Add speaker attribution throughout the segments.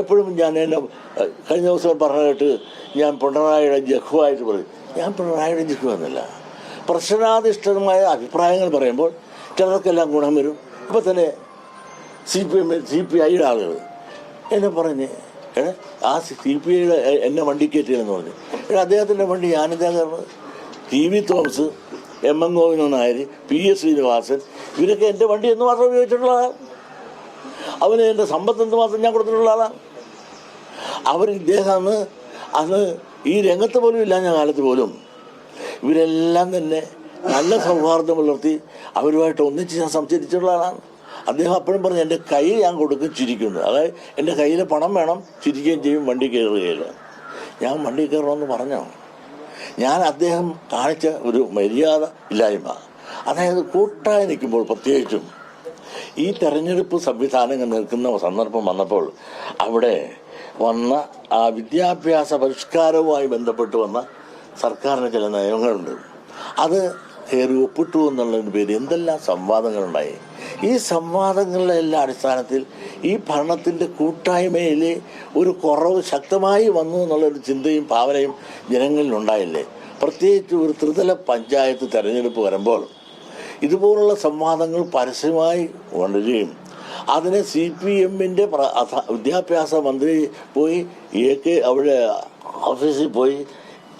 Speaker 1: എപ്പോഴും ഞാൻ എന്നെ കഴിഞ്ഞ ദിവസം പറഞ്ഞിട്ട് ഞാൻ പിണറായിയുടെ ജഹുവായിട്ട് പറയും. ഞാൻ പിണറായിയുടെ ജഹു എന്നല്ല. പ്രശ്നാധിഷ്ഠിതമായ അഭിപ്രായങ്ങൾ പറയുമ്പോൾ ചിലർക്കെല്ലാം ഗുണം വരും. ഇപ്പം തന്നെ C P M C P ഐയുടെ ആളുകൾ എന്നെ പറഞ്ഞ് ആ സി പി ഐയുടെ എന്നെ വണ്ടി കയറ്റിയെന്ന് പറഞ്ഞു. എടാ അദ്ദേഹത്തിന്റെ വണ്ടി ഞാനിതാ കയറുന്നത്. T V Thomas M N Govindan Nair P S Sreenivasan ഇവരൊക്കെ എന്റെ വണ്ടി എന്ന് മാത്രം ഉപയോഗിച്ചിട്ടുള്ളതാണ് അവന് എന്റെ സമ്പത്ത് എന്ത് മാത്രം ഞാൻ കൊടുത്തിട്ടുള്ള ആളാണ് അവർ ഇദ്ദേഹമാണ് അന്ന് ഈ രംഗത്ത് പോലും ഇല്ലാഞ്ഞ കാലത്ത് പോലും ഇവരെല്ലാം തന്നെ നല്ല സൗഹാർദ്ദം പുലർത്തി അവരുമായിട്ട് ഒന്നിച്ച് ഞാൻ സംസാരിച്ചിട്ടുള്ള ആളാണ്. അദ്ദേഹം അപ്പോഴും പറഞ്ഞു എന്റെ കൈ ഞാൻ കൊടുക്കും ചിരിക്കുന്നു. അതായത് എന്റെ കയ്യിൽ പണം വേണം ചിരിക്കുകയും ചെയ്യും വണ്ടി കയറുകയില്ല ഞാൻ വണ്ടി കയറണമെന്ന് പറഞ്ഞോ? ഞാൻ അദ്ദേഹം കാണിച്ച ഒരു മര്യാദ ഇല്ലായ്മ. അതായത് കൂട്ടായി നിൽക്കുമ്പോൾ പ്രത്യേകിച്ചും ഈ തെരഞ്ഞെടുപ്പ് സംവിധാനങ്ങൾ നിൽക്കുന്ന സന്ദർഭം വന്നപ്പോൾ അവിടെ വന്ന ആ വിദ്യാഭ്യാസ പരിഷ്കാരവുമായി ബന്ധപ്പെട്ട് വന്ന സർക്കാരിന് ചില നയങ്ങളുണ്ട് അത് കയറി ഒപ്പിട്ടു എന്നുള്ളതിന് പേര് എന്തെല്ലാം സംവാദങ്ങളുണ്ടായി? ഈ സംവാദങ്ങളുടെ എല്ലാ അടിസ്ഥാനത്തിൽ ഈ ഭരണത്തിന്റെ കൂട്ടായ്മയിൽ ഒരു കുറവ് ശക്തമായി വന്നു എന്നുള്ളൊരു ചിന്തയും ഭാവനയും ജനങ്ങളിലുണ്ടായില്ലേ? പ്രത്യേകിച്ച് ഒരു ത്രിതല പഞ്ചായത്ത് തെരഞ്ഞെടുപ്പ് വരുമ്പോൾ ഇതുപോലുള്ള സംവാദങ്ങൾ പരസ്യമായി വളരുകയും അതിനെ സി പി എമ്മിന്റെ വിദ്യാഭ്യാസ മന്ത്രി പോയി എ കെ അവിടെ ഓഫീസിൽ പോയി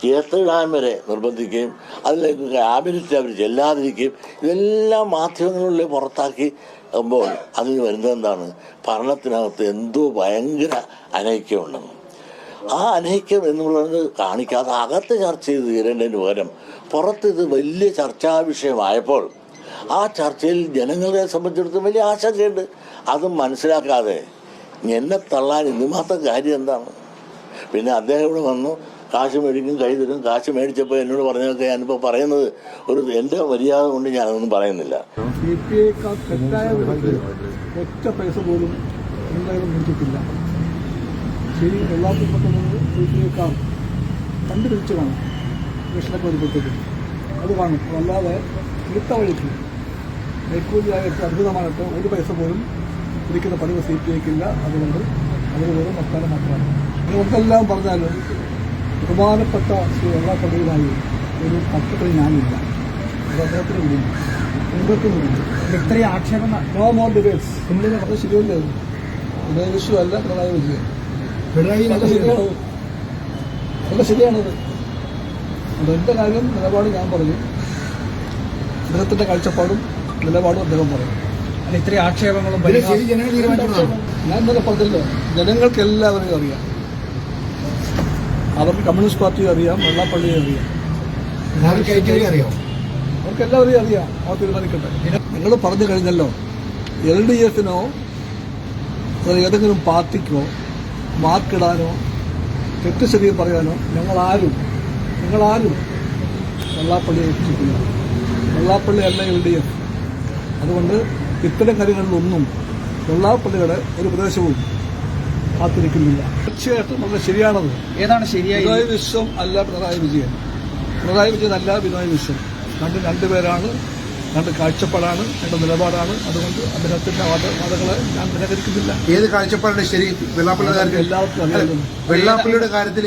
Speaker 1: ചേർത്തിടാൻ വരെ നിർബന്ധിക്കുകയും അതിലേക്ക് ക്യാബിനറ്റ് അവർ ചെല്ലാതിരിക്കുകയും ഇതെല്ലാം മാധ്യമങ്ങളിലെ പുറത്താക്കി മ്പോൾ അതിന് വരുന്നത് എന്താണ്? ഭരണത്തിനകത്ത് എന്തോ ഭയങ്കര അനൈക്യമുണ്ടെന്ന് ആ അനൈക്യം എന്ന് പറയുന്നത് കാണിക്കാതെ അകത്ത് ചർച്ച ചെയ്ത് തീരേണ്ടതിന് പകരം പുറത്ത് ഇത് വലിയ ചർച്ചാ വിഷയമായപ്പോൾ ആ ചർച്ചയിൽ ജനങ്ങളെ സംബന്ധിച്ചിടത്തോളം വലിയ ആശങ്കയുണ്ട്. അതും മനസ്സിലാക്കാതെ എന്നെ തള്ളാൻ ഇതുമാത്രം മാത്രം കാര്യം എന്താണ്? പിന്നെ അദ്ദേഹം ഇവിടെ വന്നു കാശ് മേടിക്കും കൈ തരും കാശ് മേടിച്ചപ്പോൾ എന്നോട് പറഞ്ഞതൊക്കെ ഞാനിപ്പോൾ പറയുന്നത് ഒരു എന്റെ മര്യാദ കൊണ്ട് ഞാനതൊന്നും പറയുന്നില്ല.
Speaker 2: പൈസ പോലും അത് കാണും അല്ലാതെ ഇടുത്ത വഴിക്ക് കൈക്കൂലിയായിട്ട് കേട്ടോ ഒരു പൈസ പോലും പിടിക്കുന്ന പതിവ് സി പി ഐക്കില്ല അതുകൊണ്ട് അതിന് വെറും മക്കാലം മാത്രമാണ്. നമുക്കെല്ലാം പറഞ്ഞാലും ബഹുമാനപ്പെട്ട ശ്രീ വെള്ളാപ്പള്ളിയിലായി ഒരു പത്രത്തിൽ ഞാനില്ല. അത് അദ്ദേഹത്തിന് വിടുന്നു എന്തൊക്കെ വിടുന്നു
Speaker 3: ഇത്രയും ആക്ഷേപം
Speaker 2: നോ മോർ ഡിബേറ്റ്സ് എന്തിനാ അത് ശരിയല്ലേ? പിണറായി വിഷു അല്ല പിണറായി വിജയൻ.
Speaker 3: പിണറായി
Speaker 2: അതൊക്കെ ശരിയാണ്. നല്ല ശരിയാണത് അത്. എന്റെ കാര്യം നിലപാട് ഞാൻ പറഞ്ഞു അദ്ദേഹത്തിന്റെ കാഴ്ചപ്പാടും നിലപാടും അദ്ദേഹം പറയും.
Speaker 3: അല്ല ഇത്രയും ആക്ഷേപങ്ങളും
Speaker 2: ഞാൻ ഇന്നലെ പറഞ്ഞല്ലോ ജനങ്ങൾക്ക് എല്ലാവരെയും അറിയാം. അവർക്ക് കമ്മ്യൂണിസ്റ്റ് പാർട്ടിയെ അറിയാം വെള്ളാപ്പള്ളിയെ അറിയാം. അവർക്ക് എല്ലാവരെയും അറിയാം. അവർ തീരുമാനിക്കട്ടെ. നിങ്ങൾ പറഞ്ഞു കഴിഞ്ഞല്ലോ എൽ ഡി എഫിനോ ഏതെങ്കിലും പാർട്ടിക്കോ മാർക്കിടാനോ തെറ്റ് ശരി പറയാനോ ഞങ്ങളാരും ഞങ്ങളാരും വെള്ളാപ്പള്ളിയെ വെള്ളാപ്പള്ളി അല്ല എൽ ഡി എഫ്. അതുകൊണ്ട് ഇത്തരം കാര്യങ്ങളിലൊന്നും വെള്ളാപ്പള്ളിയുടെ ഒരു പ്രദേശവും കാത്തിരിക്കുന്നില്ല. തീർച്ചയായിട്ടും വളരെ ശരിയാണത്.
Speaker 3: ഏതാണ് ശരിയായി?
Speaker 2: പിണറായി വിശ്വം അല്ല പിണറായി വിജയൻ. പിണറായി വിജയൻ അല്ല പിണറായി വിശ്വം. രണ്ട് രണ്ടുപേരാണ് രണ്ട് കാഴ്ചപ്പാടാണ് രണ്ട് നിലപാടാണ്. അതുകൊണ്ട് അദ്ദേഹത്തിന്റെ വാദ വാദങ്ങളെ ഞാൻ നിരാകരിക്കുന്നില്ല.
Speaker 4: ഏത് കാഴ്ചപ്പാടാണ് ശരി? വെള്ളാപ്പള്ളിയുടെ കാര്യത്തിൽ
Speaker 2: എല്ലാവർക്കും
Speaker 4: വെള്ളാപ്പള്ളിയുടെ കാര്യത്തിൽ